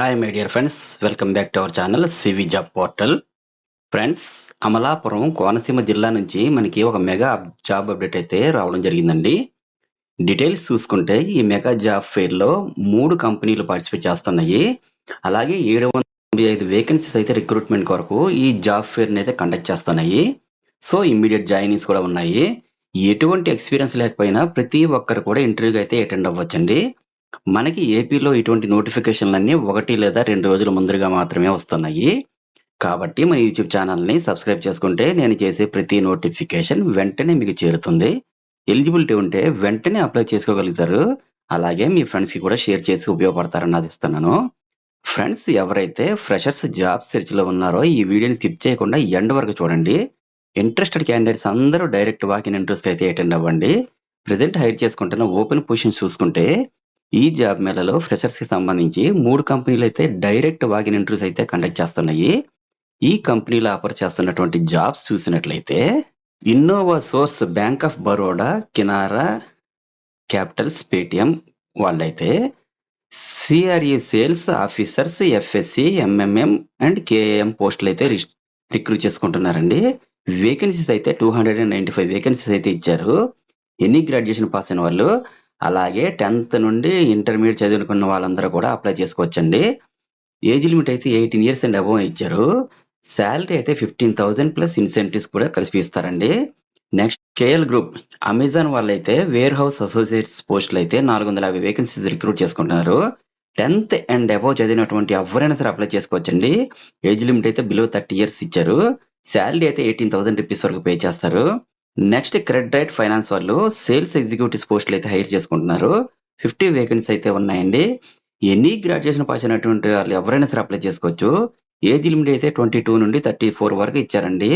Hi my dear friends welcome back to our channel CV job portal friends Amalapuram Konaseema జిల్లా నుంచి మనకి ఒక mega job update అయితే రావడం జరిగిందండి. డీటెయిల్స్ చూసుకుంటే ఈ మెగా జాబ్ ఫెయిర్లో మూడు కంపెనీలు పార్టిసిపేట్ చేస్తున్నాయి. అలాగే ఏడు వందల తొంభై ఐదు వేకెన్సీస్ అయితే రిక్రూట్మెంట్ కొరకు ఈ జాబ్ ఫెయిర్ని అయితే కండక్ట్ చేస్తున్నాయి. సో ఇమ్మీడియట్ జాయినింగ్స్ కూడా ఉన్నాయి. ఎటువంటి ఎక్స్పీరియన్స్ లేకపోయినా ప్రతి ఒక్కరు కూడా ఇంటర్వ్యూకి అయితే అటెండ్ అవ్వచ్చండి. మనకి ఏపీలో ఇటువంటి నోటిఫికేషన్లన్నీ ఒకటి లేదా రెండు రోజుల ముందరగా మాత్రమే వస్తున్నాయి. కాబట్టి మన యూట్యూబ్ ఛానల్ని సబ్స్క్రైబ్ చేసుకుంటే నేను చేసే ప్రతి నోటిఫికేషన్ వెంటనే మీకు చేరుతుంది. ఎలిజిబిలిటీ ఉంటే వెంటనే అప్లై చేసుకోగలుగుతారు. అలాగే మీ ఫ్రెండ్స్కి కూడా షేర్ చేసి ఉపయోగపడతారని ఆశిస్తున్నాను. ఫ్రెండ్స్ ఎవరైతే ఫ్రెషర్స్ జాబ్ సెర్చ్లో ఉన్నారో ఈ వీడియోని స్కిప్ చేయకుండా ఎండ్ వరకు చూడండి. ఇంట్రెస్టెడ్ క్యాండిడేట్స్ అందరూ డైరెక్ట్ వాకిన్ ఇంట్రెస్ట్ అయితే అటెండ్ అవ్వండి. ప్రజెంట్ హైర్ చేసుకుంటున్న ఓపెన్ పొజిషన్స్ చూసుకుంటే ఈ జాబ్ మేళలో ఫ్రెషర్స్కి సంబంధించి మూడు కంపెనీలు అయితే డైరెక్ట్ వాగిన్ ఇంటర్వ్యూస్ అయితే కండక్ట్ చేస్తున్నాయి. ఈ కంపెనీలు ఆఫర్ చేస్తున్నటువంటి జాబ్స్ చూసినట్లయితే Innovsource bank of Baroda Kinara capitals Paytm వాళ్ళైతే CRE sales officers FSC MMM and KAM పోస్టులు అయితే రిక్రూట్ చేసుకుంటున్నారండి. వేకెన్సీస్ అయితే two hundred and ninety five vacancies అయితే ఇచ్చారు. ఎనీ గ్రాడ్యుయేషన్ పాస్ అయిన వాళ్ళు? అలాగే టెన్త్ నుండి ఇంటర్మీడియట్ చదువుకున్న వాళ్ళందరూ కూడా అప్లై చేసుకోవచ్చండి. ఏజ్ లిమిట్ అయితే ఎయిటీన్ ఇయర్స్ అండ్ అబోవ్ ఇచ్చారు. శాలరీ అయితే ఫిఫ్టీన్ థౌజండ్ ప్లస్ ఇన్సెంటివ్స్ కూడా కలిసి ఇస్తారండి. Next KL group. అమెజాన్ వాళ్ళైతే వేర్ హౌస్ అసోసియేట్స్ పోస్టులు అయితే నాలుగు వందల యాభై వేకెన్సీస్ రిక్రూట్ చేసుకుంటున్నారు. టెన్త్ అండ్ అబోవ్ చదివినటువంటి ఎవరైనా సరే అప్లై చేసుకోవచ్చండి. ఏజ్ లిమిట్ అయితే బిలో థర్టీ ఇయర్స్ ఇచ్చారు. శాలరీ అయితే ఎయిటీన్ థౌసండ్ రూపీస్ వరకు పే చేస్తారు. నెక్స్ట్ క్రెడిట్ రైట్ ఫైనాన్స్ వాళ్ళు సేల్స్ ఎగ్జిక్యూటివ్స్ పోస్టులు అయితే హైర్ చేసుకుంటున్నారు. ఫిఫ్టీ వేకెన్సీ అయితే ఉన్నాయండి. ఎనీ గ్రాడ్యుయేషన్ పాస్ అయినటువంటి వాళ్ళు ఎవరైనా సరే అప్లై చేసుకోవచ్చు. ఏజ్ లిమిట్ అయితే ట్వంటీ టూ నుండి థర్టీ ఫోర్ వరకు ఇచ్చారండి.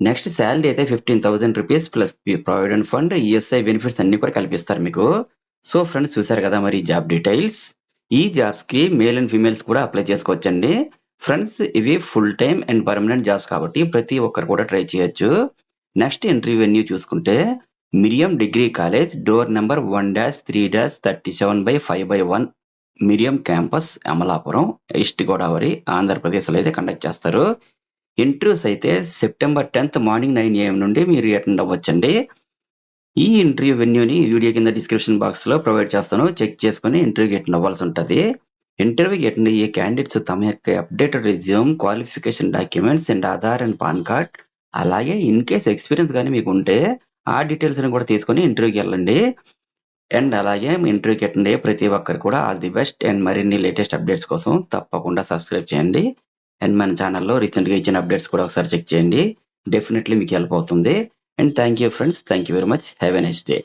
నెక్స్ట్ శాలరీ అయితే fifteen thousand rupees plus provident fund ESI benefits అన్ని కూడా కల్పిస్తారు మీకు. సో ఫ్రెండ్స్ చూసారు కదా మరి జాబ్ డీటెయిల్స్ ఈ జాబ్స్కి మేల్ అండ్ ఫీమేల్స్ కూడా అప్లై చేసుకోవచ్చండి. ఫ్రెండ్స్ ఇవి full time and permanent jobs కాబట్టి ప్రతి ఒక్కరు కూడా ట్రై చేయొచ్చు. నెక్స్ట్ ఎంట్రీ వెన్యూ చూసుకుంటే Miriam degree college door number one dash three dash thirty seven by five by one Miriam campus Amalapuram east Godavari ఆంధ్రప్రదేశ్లో అయితే కండక్ట్ చేస్తారు. ఇంటర్వ్యూస్ అయితే September tenth morning nine AM నుండి మీరు attend అవ్వచ్చండి. ఈ interview వెన్యూని వీడియో కింద డిస్క్రిప్షన్ బాక్స్లో ప్రొవైడ్ చేస్తాను. చెక్ చేసుకుని ఇంటర్వ్యూకి అటెండ్ అవ్వాల్సి ఉంటుంది. ఇంటర్వ్యూకి అటెండ్ అయ్యే క్యాండిడేట్స్ తమ యొక్క updated resume qualification documents and Aadhaar and PAN card అలాగే ఇన్ కేస్ ఎక్స్పీరియన్స్ కానీ మీకు ఉంటే ఆ డీటెయిల్స్ కూడా తీసుకొని ఇంటర్వ్యూకి వెళ్ళండి. అండ్ అలాగే ఇంటర్వ్యూకి అటెండ్ అయ్యే ప్రతి ఒక్కరు కూడా ఆల్ ది బెస్ట్ అండ్ మరిన్ని లేటెస్ట్ అప్డేట్స్ కోసం తప్పకుండా సబ్స్క్రైబ్ చేయండి. అండ్ మన ఛానల్లో రీసెంట్గా ఇచ్చిన అప్డేట్స్ కూడా ఒకసారి చెక్ చేయండి. డెఫినెట్లీ మీకు హెల్ప్ అవుతుంది. And thank you friends thank you very much have a next day